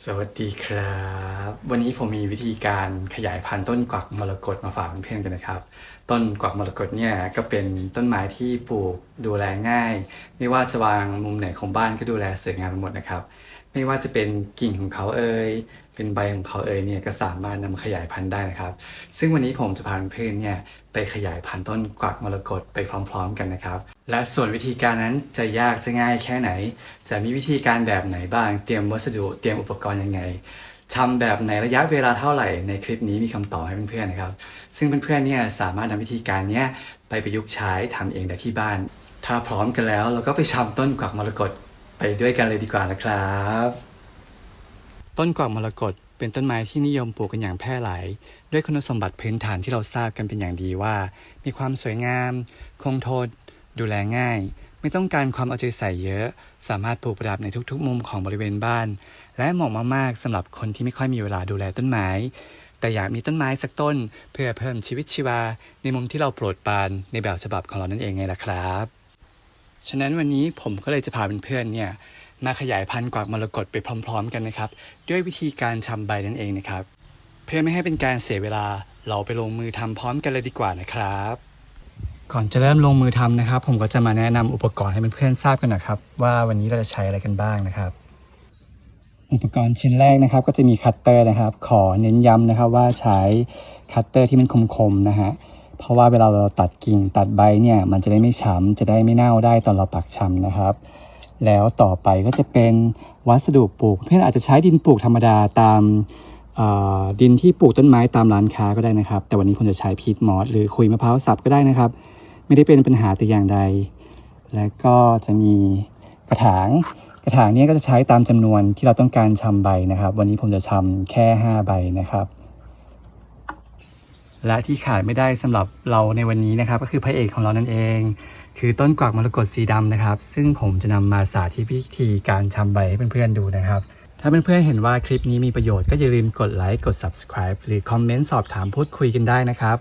สวัสดีครับ วันนี้ผมมีวิธีการขยายพันธุ์ต้นกวักมรกตมาฝากเพื่อนๆกันนะครับ ต้นกวักมรกตเนี่ยก็เป็นต้นไม้ที่ปลูกดูแลง่าย ไม่ว่าจะวางมุมไหนของบ้านก็ดูแลสวยงามไปหมดนะครับ ไม่ว่าจะเป็นกิ่งของเขาเอ่ยเป็นใบของเขาเอ่ยเนี่ยก็สามารถนำมาขยายพันธุ์ได้นะครับ ซึ่งวันนี้ผมจะพาเพื่อนเนี่ยไปขยายพันธุ์ต้นกวักมรกตไปพร้อม ๆ กันนะครับ และส่วนวิธีการนั้นจะยากจะง่ายแค่ไหน จะมีวิธีการแบบไหนบ้าง เตรียมวัสดุเตรียมอุปกรณ์ยังไงทำแบบไหนระยะเวลาเท่าไหร่ในคลิปนี้มีคำตอบให้เพื่อนๆนะครับ ซึ่งเพื่อนๆเนี่ยสามารถนำวิธีการเนี้ยไปประยุกต์ใช้ทำเองได้ที่บ้าน ถ้าพร้อมกันแล้วเราก็ไปชำต้นกวักมรกต ไปด้วยกันเลยดีกว่านะครับ ต้นกวักมรกตเป็นต้นไม้ที่นิยมปลูกกันอย่างแพร่หลาย ด้วยคุณสมบัติพื้นฐานที่เราทราบกันเป็นอย่างดีว่า มีความสวยงาม คงทน ดูแลง่าย ไม่ต้องการความเอาใจใส่เยอะ สามารถปลูกประดับในทุกๆ มุมของบริเวณบ้าน และเหมาะมากๆสำหรับคนที่ไม่ค่อยมีเวลาดูแลต้นไม้แต่อยากมีต้นไม้สักต้น เพื่อเพิ่มชีวิตชีวา ในมุมที่เราโปรดปรานในแบบฉบับของเรานั่นเองไงล่ะครับ ฉะนั้นวันนี้ผมก็เลยจะพาเพื่อนๆเนี่ยมาขยายพันธุ์กวากมรกตไปพร้อม ๆ กันนะครับ ด้วยวิธีการชำใบนั่นเองนะครับ เพื่อไม่ให้เป็นการเสียเวลาเราไปลงมือทำพร้อมกันเลยดีกว่านะครับ ก่อนจะเริ่มลงมือทำนะครับ ผมก็จะมาแนะนำอุปกรณ์ให้เพื่อนๆทราบกันนะครับ ว่าวันนี้เราจะใช้อะไรกันบ้างนะครับ อุปกรณ์ชิ้นแรกนะครับ ก็จะมีคัตเตอร์นะครับ ขอเน้นย้ำนะครับว่าใช้คัตเตอร์ที่มันคมๆนะฮะ เพราะว่าเวลาเราตัดกิ่งตัดใบเนี่ยมันจะได้ไม่ช้ำจะได้ไม่เน่าได้ตอนเราปักชำนะครับ แล้วต่อไปก็จะเป็นวัสดุปลูก เพื่อนอาจจะใช้ดินปลูกธรรมดาตามดินที่ปลูกต้นไม้ตามร้านค้าก็ได้นะครับ แต่วันนี้ผมจะใช้พีทมอสหรือคุยมะพร้าวสับก็ได้นะครับ ไม่ได้เป็นปัญหาแต่อย่างใด แล้วก็จะมีกระถางกระถางเนี้ก็จะใช้ตามจำนวนที่เราต้องการชำใบนะครับ วันนี้ผมจะชำแค่ 5 ใบนะครับ และที่ขาดไม่ได้สำหรับเราในวันนี้นะครับ ก็คือพระเอกของเรานั่นเอง คือต้นกวักมรกตสีดำนะครับ ซึ่งผมจะนำมาสาธิตวิธีการชำใบให้เพื่อนๆดูนะครับ ถ้าเพื่อนๆเห็นว่าคลิปนี้มีประโยชน์ก็อย่าลืมกดไลค์กด subscribe หรือคอมเมนต์สอบถามพูดคุยกันได้นะครับ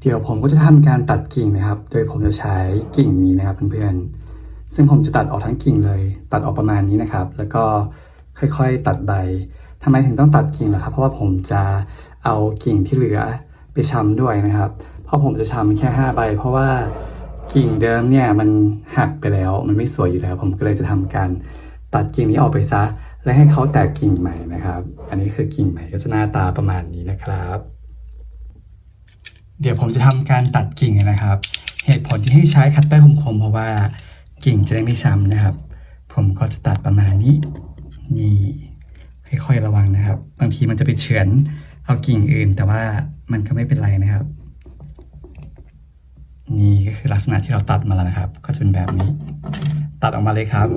เดี๋ยวผมก็จะทำการตัดกิ่งนะครับ โดยผมจะใช้กิ่งนี้นะครับเพื่อนๆซึ่งผมจะตัดออกทั้งกิ่งเลย ตัดออกประมาณนี้นะครับ แล้วก็ค่อยๆ ตัดใบทำไมถึงต้องตัดกิ่งล่ะครับ เพราะว่าผมจะ เอากิ่งที่เหลือไปชำด้วยนะครับ เพราะผมจะชำแค่ 5 ใบ เพราะว่ากิ่งเดิมเนี่ยมันหักไปแล้วมันไม่สวยอยู่แล้ว ผมก็เลยจะทำการตัดกิ่งนี้ออกไปซะ และให้เขาแตกกิ่งใหม่นะครับ อันนี้คือกิ่งใหม่ก็จะหน้าตาประมาณนี้นะครับ เดี๋ยวผมจะทำการตัดกิ่งนะครับ เหตุผลที่ให้ใช้คัตเตอร์คมๆเพราะว่ากิ่งจะได้ไม่ช้ำนะครับ ผมก็จะตัดประมาณนี้นี่ค่อยๆระวังนะครับ บางทีมันจะไปเฉือน เอากิ่งอื่น แต่ว่ามันก็ไม่เป็นไรนะครับ นี่ก็คือลักษณะที่เราตัดมาแล้วนะครับ ก็จะเป็นแบบนี้ ตัดออกมาเลยครับ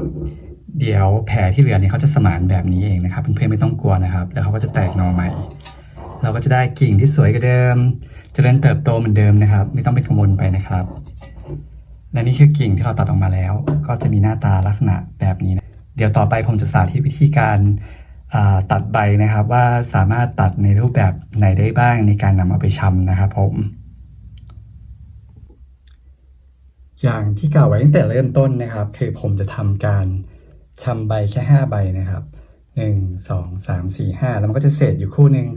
เดี๋ยวแผลที่เหลือเนี่ยเขาจะสมานแบบนี้เองนะครับเพื่อนๆไม่ต้องกลัวนะครับ แล้วเขาก็จะแตกหน่อใหม่ เราก็จะได้กิ่งที่สวยกว่าเดิมจเจริญเติบโตเหมือนเดิมนะครับ ไม่ต้องเป็นกังวลไปนะครับและนี่คือกิ่งที่เราตัดออกมาแล้ว ก็จะมีหน้าตาลักษณะแบบนี้นะเดี๋ยวต่อไปผมจะสาธิตวิธีการ ตัดใบนะครับว่าสามารถตัดในรูปแบบไหนได้บ้างในการนำเอาไปชำนะครับผม อย่างที่กล่าวไว้ตั้งแต่เริ่มต้นนะครับ คือผมจะทำการชำใบแค่ 5 ใบนะครับ1 2 3 4 5 แล้วมันก็จะเศษอยู่คู่หนึ่ง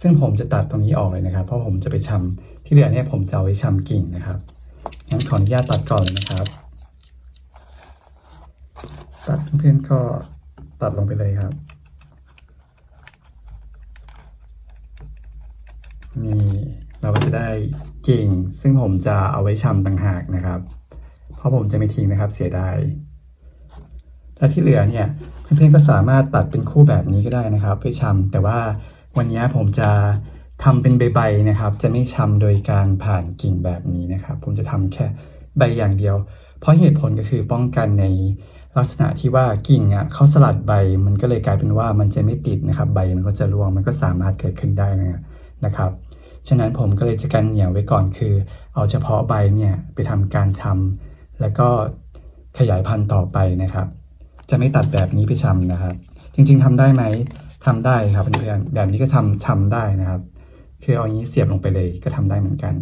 ซึ่งผมจะตัดตรงนี้ออกเลยนะครับ เพราะผมจะไปชำที่เหลือเนี่ยผมจะเอาไว้ชำกิ่งนะครับงั้นขออนุญาตตัดก่อนนะครับ ตัดเพื่อนๆก็ตัดลงไปเลยครับ นี่ เราก็จะได้กิ่ง ซึ่งผมจะเอาไว้ชำต่างหากนะครับ เพราะผมจะไม่ทิ้งนะครับเสียดายและที่เหลือเนี่ยเพื่อนๆก็สามารถตัดเป็นคู่แบบนี้ก็ได้นะครับเพื่อชำแต่ว่าวันนี้ผมจะทำเป็นใบๆนะครับ จะไม่ชำโดยการผ่านกิ่งแบบนี้นะครับ ผมจะทำแค่ใบอย่างเดียว เพราะเหตุผลก็คือป้องกันในลักษณะที่ว่ากิ่งอะเขาสลัดใบมันก็เลยกลายเป็นว่ามันจะไม่ติดนะครับ ใบมันก็จะร่วงมันก็สามารถเกิดขึ้นได้นะครับ ฉะนั้นผมก็เลยจะกันเหนียวไว้ก่อนคือ เอาเฉพาะใบเนี่ยไปทำการชำแล้วก็ขยายพันธุ์ต่อไปนะครับ จะไม่ตัดแบบนี้ไปชำนะครับ จริงๆทำได้ไหมทำได้ครับเพื่อนๆแบบนี้ก็ทำชำได้นะครับ คือเอาอย่างนี้เสียบลงไปเลยก็ทำได้เหมือนกัน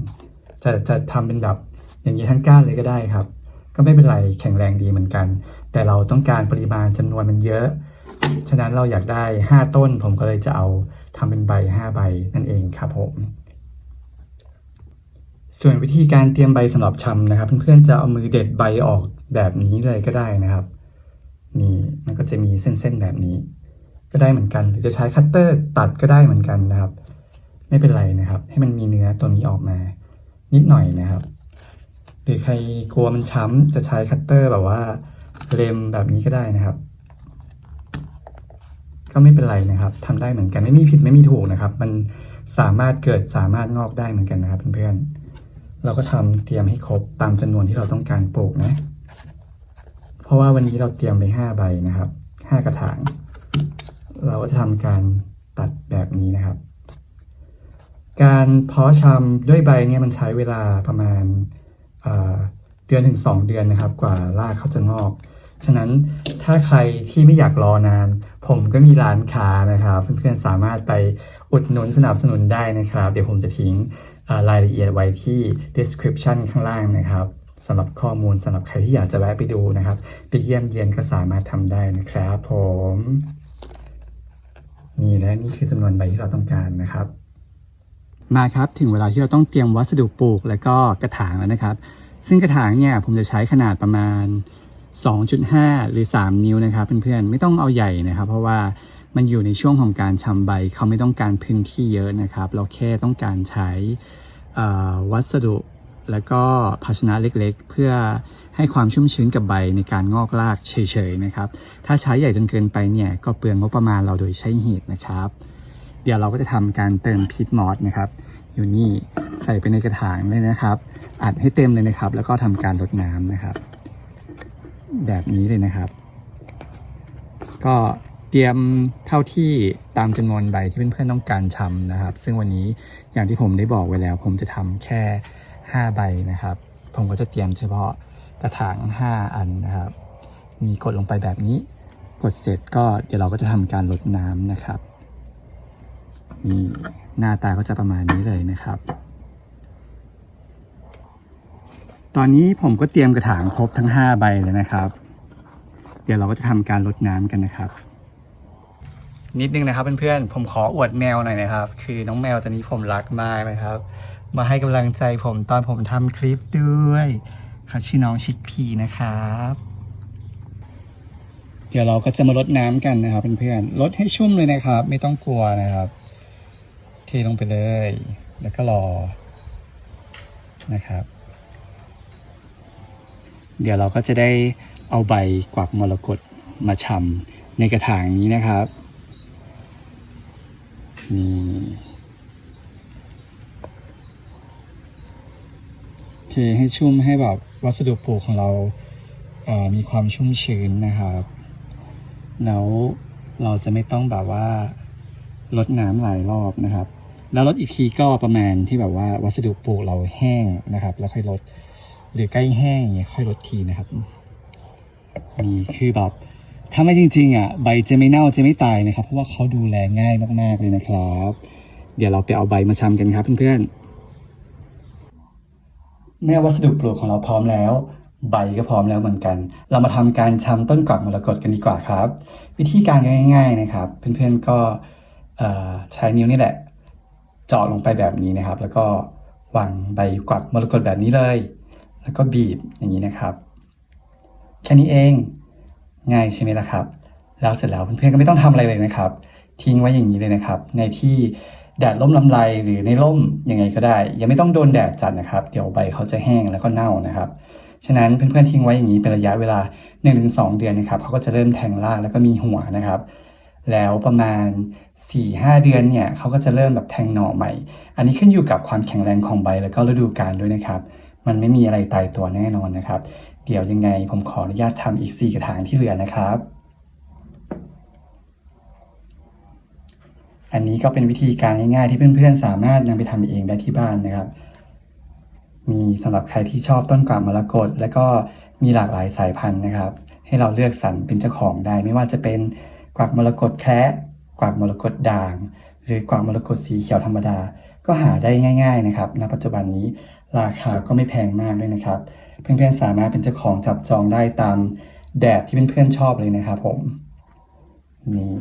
จะจะทำเป็นแบบอย่างนี้ทั้งก้านเลยก็ได้ครับ ก็ไม่เป็นไรแข็งแรงดีเหมือนกัน แต่เราต้องการปริมาณจำนวนมันเยอะ ฉะนั้นเราอยากได้ 5 ต้นผมก็เลยจะเอาทำเป็นใบ 5 ใบนั่นเองครับผม ส่วนวิธีการเตรียมใบสำหรับชำนะครับ เพื่อนๆจะเอามือเด็ดใบออกแบบนี้เลยก็ได้นะครับ นี่มันก็จะมีเส้นๆแบบนี้ ก็ได้เหมือนกัน หรือจะใช้คัตเตอร์ตัดก็ได้เหมือนกันนะครับ ไม่เป็นไรนะครับ ให้มันมีเนื้อตัวนี้ออกมา นิดหน่อยนะครับ หรือใครกลัวมันช้ำจะใช้คัตเตอร์แบบว่าเล็มแบบนี้ก็ได้นะครับ ก็ไม่เป็นไรนะครับทำได้เหมือนกันไม่มีผิดไม่มีถูกนะครับ มันสามารถเกิดสามารถงอกได้เหมือนกันนะครับเพื่อนๆ เราก็ทำเตรียมให้ครบตามจำนวนที่เราต้องการปลูกนะ เพราะว่าวันนี้เราเตรียมไปห้าใบนะครับห้ากระถาง เราก็จะทำการตัดแบบนี้นะครับ การเพาะชำด้วยใบเนี่ยมันใช้เวลาประมาณเอ่อเดือนถึง 2 เดือนนะครับ กว่ารากเขาจะงอก ฉะนั้นถ้าใครที่ไม่อยากรอนาน ผมก็มีร้านค้านะครับ เพื่อนๆสามารถไปอุดหนุนสนับสนุนได้นะครับ เดี๋ยวผมจะทิ้ง รายละเอียดไว้ที่ description ข้างล่างนะครับสำหรับข้อมูลสำหรับใครที่อยากจะแวะไปดูนะครับ ไปเยี่ยมเยียนก็สามารถทำได้นะครับ ผม นี่และนี่คือจำนวนใบที่เราต้องการนะครับ มาครับถึงเวลาที่เราต้องเตรียมวัสดุปลูก และก็กระถางแล้วนะครับ ซึ่งกระถางเนี่ยผมจะใช้ขนาดประมาณ 2.5 หรือ 3 นิ้วนะครับเพื่อนๆไม่ต้องเอาใหญ่นะครับ เพราะว่า มันอยู่ในช่วงของการชำใบ เขาไม่ต้องการพื้นที่เยอะนะครับ เราแค่ต้องการใช้วัสดุแล้วก็ภาชนะเล็กๆ เพื่อให้ความชุ่มชื้นกับใบในการงอกรากเฉยๆนะครับ ถ้าใช้ใหญ่จนเกินไปเนี่ยก็เปลืองงบประมาณเราโดยใช้เหตุนะครับ เดี๋ยวเราก็จะทำการเติมพีทมอสนะครับ อยู่นี่ใส่ไปในกระถางเลยนะครับ อัดให้เต็มเลยนะครับ แล้วก็ทำการรดน้ำนะครับ แบบนี้เลยนะครับ ก็ เตรียมเท่าที่ตามจำนวนใบที่เพื่อนๆต้องการชำนะครับ ซึ่งวันนี้อย่างที่ผมได้บอกไว้แล้ว ผมจะทำแค่ 5 ใบนะครับ ผมก็จะเตรียมเฉพาะกระถาง 5 อันนะครับ มีกดลงไปแบบนี้ กดเสร็จก็เดี๋ยวเราก็จะทำการรดน้ำนะครับนี่หน้าตาก็จะประมาณนี้เลยนะครับ ตอนนี้ผมก็เตรียมกระถางครบทั้ง 5 ใบเลยนะครับ เดี๋ยวเราก็จะทำการรดน้ำกันนะครับ นิดนึงนะครับเพื่อนๆผมขออวดแมวหน่อยนะครับ คือน้องแมวตัวนี้ผมรักมากนะครับ มาให้กำลังใจผมตอนผมทำคลิปด้วยเขาชื่อน้องชิคพีนะครับ เดี๋ยวเราก็จะมารดน้ำกันนะครับเพื่อนๆรดให้ชุ่มเลยนะครับ ไม่ต้องกลัวนะครับ เทลงไปเลย แล้วก็รอนะครับ เดี๋ยวเราก็จะได้เอาใบกวักมรกตมาชำในกระถางนี้นะครับ นี่เทให้ชุ่มให้แบบวัสดุปลูกของเราเอ่อมีความชุ่มชื้นนะครับแล้วเราจะไม่ต้องแบบว่าลดน้ำหลายรอบนะครับ แล้วลดอีกทีก็ประมาณที่แบบว่าวัสดุปลูกเราแห้งนะครับ แล้วค่อยลดหรือใกล้แห้งอย่างเงี้ยค่อยลดทีนะครับนี่คือแบบ ถ้าไม่จริงๆอะใบจะไม่เน่าจะไม่ตายนะครับ เพราะว่าเขาดูแลง่ายมากๆเลยนะครับ เดี๋ยวเราไปเอาใบมาชำกันครับเพื่อนๆเมื่อวัสดุปลูกของเราพร้อมแล้ว ใบก็พร้อมแล้วเหมือนกัน เรามาทำการชำต้นกวักมรกตกันดีกว่าครับ วิธีการง่าย ๆนะครับ เพื่อนๆก็ใช้นิ้วนี่แหละเจาะลงไปแบบนี้นะครับ แล้วก็วางใบกวักมรกตแบบนี้เลย แล้วก็บีบอย่างนี้นะครับ แค่นี้เอง ง่ายใช่ไหมล่ะครับ แล้วเสร็จแล้วเพื่อนๆก็ไม่ต้องทำอะไรเลยนะครับ ทิ้งไว้อย่างนี้เลยนะครับ ในที่แดดร่มลำไรหรือในร่มยังไงก็ได้ ยังไม่ต้องโดนแดดจัดนะครับ เดี๋ยวใบเขาจะแห้งแล้วก็เน่านะครับ ฉะนั้นเพื่อนๆทิ้งไว้อย่างนี้เป็นระยะเวลา 1-2 เดือนนะครับเขาก็จะเริ่มแทงรากแล้วก็มีหัวนะครับแล้วประมาณ 4-5 เดือนเนี่ยเขาก็จะเริ่มแบบแทงหน่อใหม่ อันนี้ขึ้นอยู่กับความแข็งแรงของใบแล้วก็ฤดูกาลด้วยนะครับ มันไม่มีอะไรตายตัวแน่นอนนะครับ เดี๋ยวยังไงผมขออนุญาตทำอีก 4 กระถางที่เหลือนะครับ อันนี้ก็เป็นวิธีการง่ายๆที่เพื่อนๆสามารถนำไปทำเองได้ที่บ้านนะครับ มีสำหรับใครที่ชอบต้นกวางมรกตและก็มีหลากหลายสายพันธุ์นะครับ ให้เราเลือกสรรเป็นเจ้าของได้ ไม่ว่าจะเป็นกวากมรกตแคระกวากมรกตด่าง หรือกวากมรกตสีเขียวธรรมดา ก็หาได้ง่าย ๆนะครับ ณปัจจุบันนี้ราคาก็ไม่แพงมากด้วยนะครับ เพื่อนๆสามารถเป็นเจ้าของจับจองได้ตามแบบที่เพื่อนๆชอบเลยนะครับผมนี่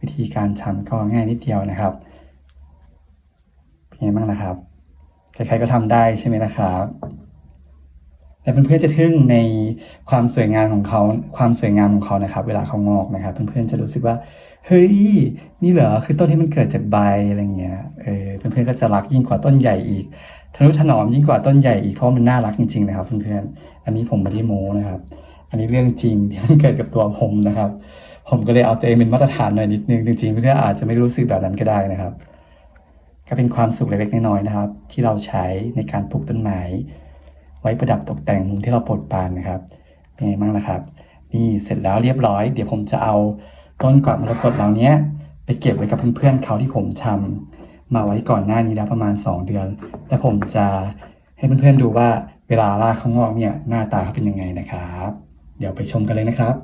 วิธีการทำก็ง่ายนิดเดียวนะครับเป็นไงบ้างล่ะครับ ใครๆก็ทำได้ใช่ไหมนะครับแต่เพื่อนๆจะทึ่งในความสวยงามของเขาความสวยงามของเขานะครับ เวลาเขางอกนะครับ เพื่อนๆจะรู้สึกว่าเฮ้ยนี่เหรอคือต้นที่มันเกิดจากใบอะไรเงี้ยเออเพื่อนๆก็จะรักยิ่งกว่าต้นใหญ่อีก ทนุถนอมยิ่งกว่าต้นใหญ่อีกเพราะมันน่ารักจริงๆนะครับเพื่อนๆอันนี้ผมไม่ได้โม้นะครับ อันนี้เรื่องจริงที่มันเกิดกับตัวผมนะครับ ผมก็เลยเอาตัวเองเป็นมาตรฐานหน่อยนิดนึงจริงๆเพื่อนๆอาจจะไม่รู้สึกแบบนั้นก็ได้นะครับ ก็เป็นความสุขเล็กๆน้อยๆนะครับ ที่เราใช้ในการปลูกต้นไม้ไว้ประดับตกแต่งมุมที่เราปรดปานนะครับเป็นไงบ้างล่ะครับ นี่เสร็จแล้วเรียบร้อย เดี๋ยวผมจะเอาต้นกวักมรกตเหล่านี้ไปเก็บไว้กับเพื่อนๆเขาที่ผมทำ มาไว้ก่อนหน้านี้แล้วประมาณ 2 เดือน แล้วผมจะให้เพื่อนๆดูว่าเวลารากเขางอกเนี่ยหน้าตาเขาเป็นยังไงนะครับ เดี๋ยวไปชมกันเลยนะครับ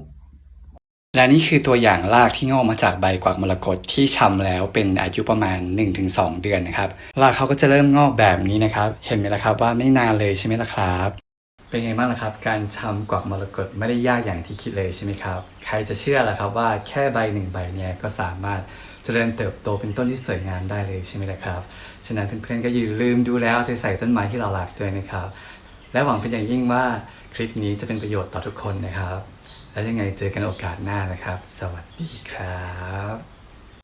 และนี่คือตัวอย่างรากที่งอกมาจากใบกวักมรกตที่ชำแล้วเป็นอายุประมาณ 1-2 เดือนนะครับรากเขาก็จะเริ่มงอกแบบนี้นะครับ เห็นไหมล่ะครับว่าไม่นานเลยใช่ไหมล่ะครับเป็นไงบ้างล่ะครับ การชำกวักมรกตไม่ได้ยากอย่างที่คิดเลยใช่ไหมครับ ใครจะเชื่อล่ะครับว่าแค่ใบหนึ่งใบเนี่ยก็สามารถ เจริญเติบโตเป็นต้นที่สวยงามได้เลยใช่ไหมล่ะครับ ฉะนั้นเพื่อนๆก็อย่าลืมดูแลเอาใจใส่ต้นไม้ที่เราหลักด้วยนะครับ และหวังเป็นอย่างยิ่งว่าคลิปนี้จะเป็นประโยชน์ต่อทุกคนนะครับ แล้วยังไงเจอกันโอกาสหน้านะครับ สวัสดีครับ